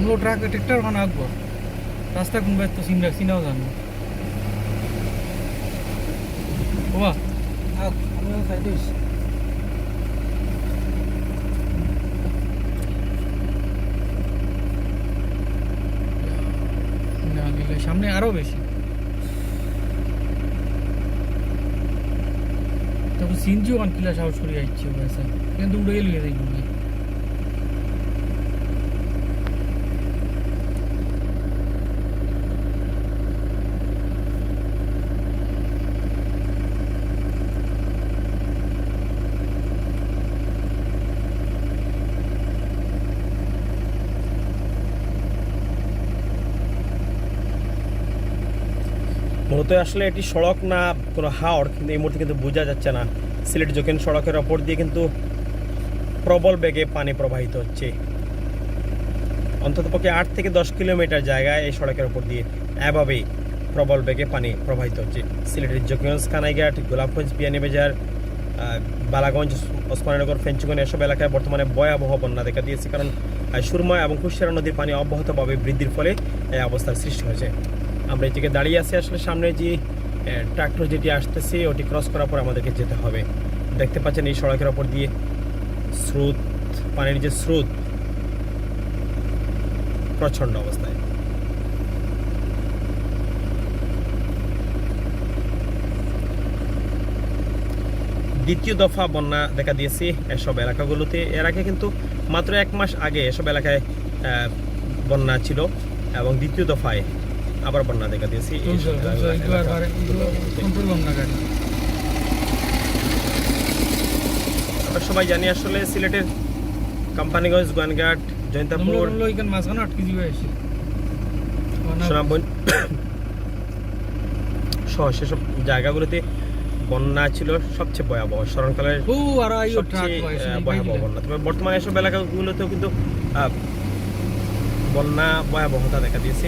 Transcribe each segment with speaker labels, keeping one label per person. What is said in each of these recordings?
Speaker 1: हम लोग track tractor खाना आगबो रास्ता কোন বাইত তো সিনরা সিনাও জানো ওয়া
Speaker 2: আমি সাইডে
Speaker 1: না লিলে সামনে আরো বেশি তবে সিনজিও অন কিলা সাহস করে যাচ্ছে ওয়াসা কিন্তু উড়ে গেলি দেখি
Speaker 3: মূলত আসলে এটি সড়ক না কোনো হাওড় কিন্তু এই মুহূর্তে কিন্তু বোঝা যাচ্ছে না। সিলেট জোকেন সড়কের ওপর দিয়ে কিন্তু প্রবল বেগে পানি প্রবাহিত হচ্ছে। অন্ততপক্ষে আট থেকে দশ কিলোমিটার জায়গায় এই সড়কের ওপর দিয়ে এভাবেই প্রবল বেগে পানি প্রবাহিত হচ্ছে। সিলেটের জোকেন্স কানাইঘাট গোলাপগঞ্জ বিয়ানীবাজার বালাগঞ্জ ওসমানীনগর ফেঞ্চুগন এসব এলাকায় বর্তমানে ভয়াবহ বন্যা দেখা দিয়েছে। কারণ আহ, সুরমা এবং কুশিয়ারা নদীর পানি অব্যাহতভাবে বৃদ্ধির ফলে এই অবস্থার সৃষ্টি হয়েছে। আমরা এদিকে দাঁড়িয়ে আছি। আসলে সামনে যে ট্রাক্টর যেটি আসতেছে, ওটি ক্রস করার পর আমাদেরকে যেতে হবে। দেখতে পাচ্ছেন এই সড়কের ওপর দিয়ে স্রোত, পানির যে স্রোত, প্রচণ্ড অবস্থায়। দ্বিতীয় দফা বন্যা দেখা দিয়েছে এসব এলাকাগুলোতে। এর আগে কিন্তু মাত্র এক মাস আগে এসব এলাকায় বন্যা ছিল এবং দ্বিতীয় দফায় আবার বন্যা দেখা দিয়েছে আমরা সবাই জানি আসলে সিলেটের কোম্পানিগঞ্জ গোয়ানঘাট জয়ন্তাপুর। সহ সেসব জায়গাগুলোতে বন্যা ছিল সবচেয়ে ভয়াবহ। স্মরণকালের ভয়াবহ বন্যা। তবে বর্তমানে এসব এলাকাগুলোতেও কিন্তু আহ, বন্যা ভয়াবহতা দেখা দিয়েছে।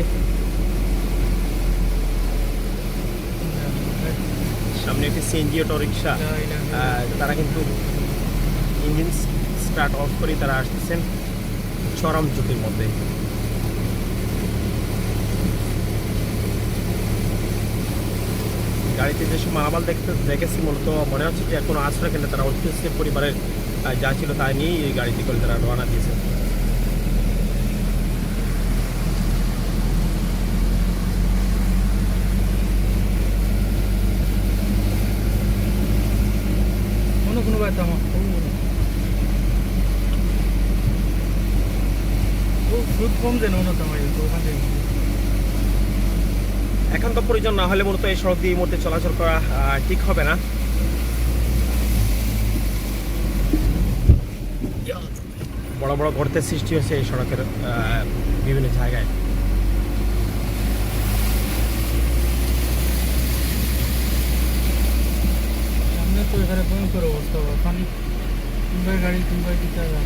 Speaker 3: একটি সিএনজি অটো রিক্সা তারা কিন্তু ইঞ্জিন স্টার্ট অফ করে তারা আসতেছেন চরম ঝুঁকির মধ্যে। গাড়িতে যেসব মালামাল দেখতে দেখেছি মূলত মনে হচ্ছে যে এখন আশ্রয় কেন্দ্রে তারা ঐতিহ্য পরিবারের যা ছিল তা নিয়েই এই গাড়িটি করে তারা রওনা দিয়েছে।
Speaker 1: দেন ওনা তো
Speaker 3: প্রয়োজন না হলে মূলত এই সড়ক দিয়ে এই চলাচল করা ঠিক হবে না। বড় বড় গর্তের সৃষ্টি হয়েছে এই সড়কের বিভিন্ন জায়গায়
Speaker 1: সামনে তো এখানে ভয়ঙ্কর অবস্থা পানি তিনবার গাড়ি দিতে হবে